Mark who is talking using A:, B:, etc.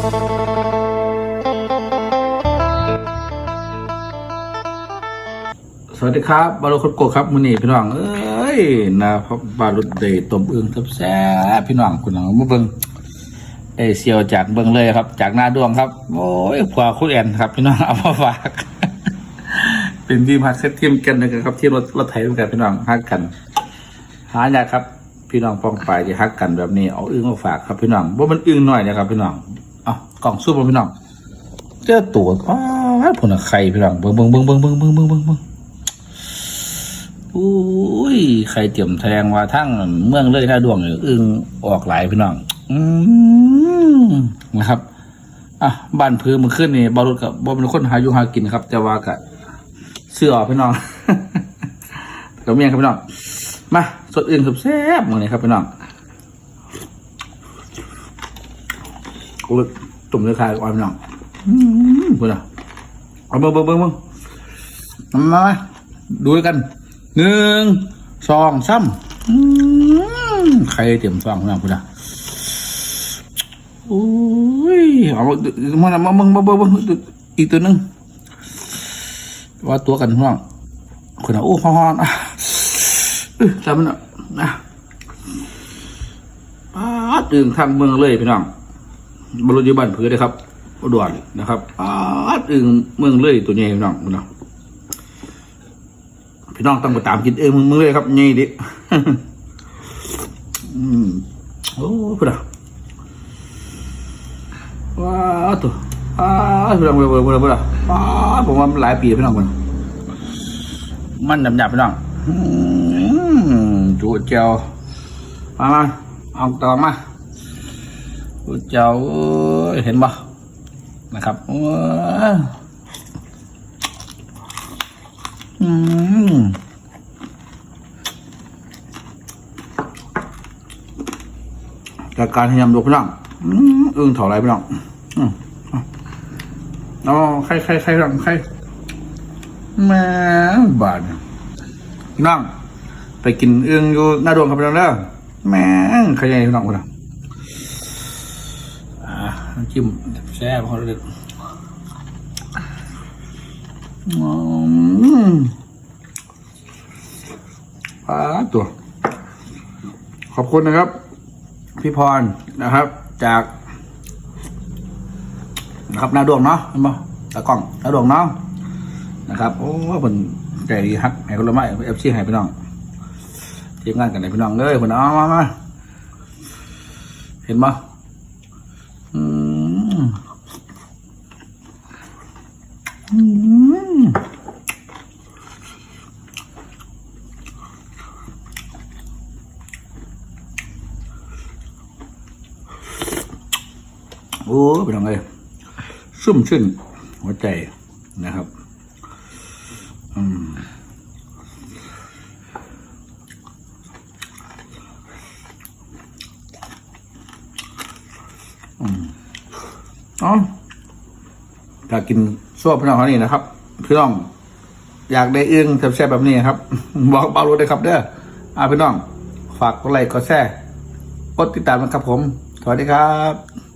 A: สวัสดีครับบารุคนโกครับมือนี่พี่น้องเอ้ยนะครับบารุเดยต้มอึ่งทับแซ่พี่น้องคุณน้องมาเบิ้งเอเซียวจากเบิ้งเลยครับ จากหน้าดวงครับ โอ้ยผัวคุณแอนครับ พี่น้องเอามาฝากเป็นทีมฮักเซตทีมกันนะครับที่รถรถไถเหมือนกันพี่น้องฮักกันหายากครับ พี่น้องปองไปที่ฮักกันแบบนี้เอาอึ่งมาฝากครับพี่น้องว่ามันอึ่งหน่อยนะครับพี่น้อง เอากล่องสู้มาพี่น้องเจอตัวอ้าวผลไข่พี่น้องเบิ้งเบิ้งเบิ้งเบิ้งเบิ้งเบิ้งเบิ้งเบิ้งเบิ้งอุ้ยใครเตรียมแทงว่าทั้งเมืองเลยหน้าดวงเนี่ยอึงออกหลายพี่น้อง อืมนะครับอะบ้านพื้นมันขึ้นนี่บารุษกับบเป็นคนหาอยู่หากินครับ แต่ว่ากะเสื้อออกพี่น้องกับเมียครับพี่น้องมาสดอื่นสุดแซ่บมือนี้ครับพี่น้อง กูตุ่มเนื้อคายอ่อนพี่น้องอืมเพื่อนอะเอาเบิ้งเบิ้งเบิ้งเบิ้งมามามาดูด้วยกันหนึ่งสองสามอืมใครเตรียมฟังพี่น้องพี่น้องโอ้ยเอามามามามามามามาอีกตัวหนึ่งว่าตัวกันพี่น้องคนอะโอ้ฮอนๆอะเออทำมันอะนะป้าดอึ่งทางเมืองเลยพี่น้อง บรรลุยบ้านเผือเลยครับอุดรนะครับป้าดอึงเมืองเลยตัวนี้พี่น้องพี่น้องพี่น้องต้องไปตามกินเองมึงมึงเลยครับนี่ดิอืมโอ้พุดะว้าวตัวว้าวพี่น้องพุดะพุดะพุดะพุดะว้าผมว่าหลายปีพี่น้องคนมันหยาบพี่น้องอืมจูเจียวมามาเอาต่อมา เจียวเอ้ยเห็นปะนะครับอืมจากการพยายามดูพี่น้องอืมอึ้งเถาไรพี่น้องอืมเอใครใครใครพี่น้องใครแม่บาดพี่น้องไปกินอึ้งอยู่หน้าดวงครับพี่น้องเด้อแม่ใครใหญ่พี่น้องพี่น้อง น้ำจิ้มแซ่บเขาเลยอืมปลาตัว ขอบคุณนะครับ พี่พรนะครับ จากนะครับนาดวงเนาะเห็นปะตากล้องนาดวงเนาะนะครับ โอ้เป็นใจดีฮักให้คนละไม้เอฟซีให้พี่น้องทีมงานกันไหนพี่น้องเลยคนเอามามาเห็นปะอืมอืม โอ้พี่น้องเลยซุ่มชื่นหัวใจนะครับอืมอืมอ๋ อถ้ากินส้วพี่น้องเขานี่นะครับพี่น้อง อยากได้อึ้งแซ่บๆแบบนี้ครับ บอกเบารู้เลยครับ เด้ออาพี่น้อง ฝากกดไลค์กดแชร์กดติดตามนะครับผม สวัสดีครับ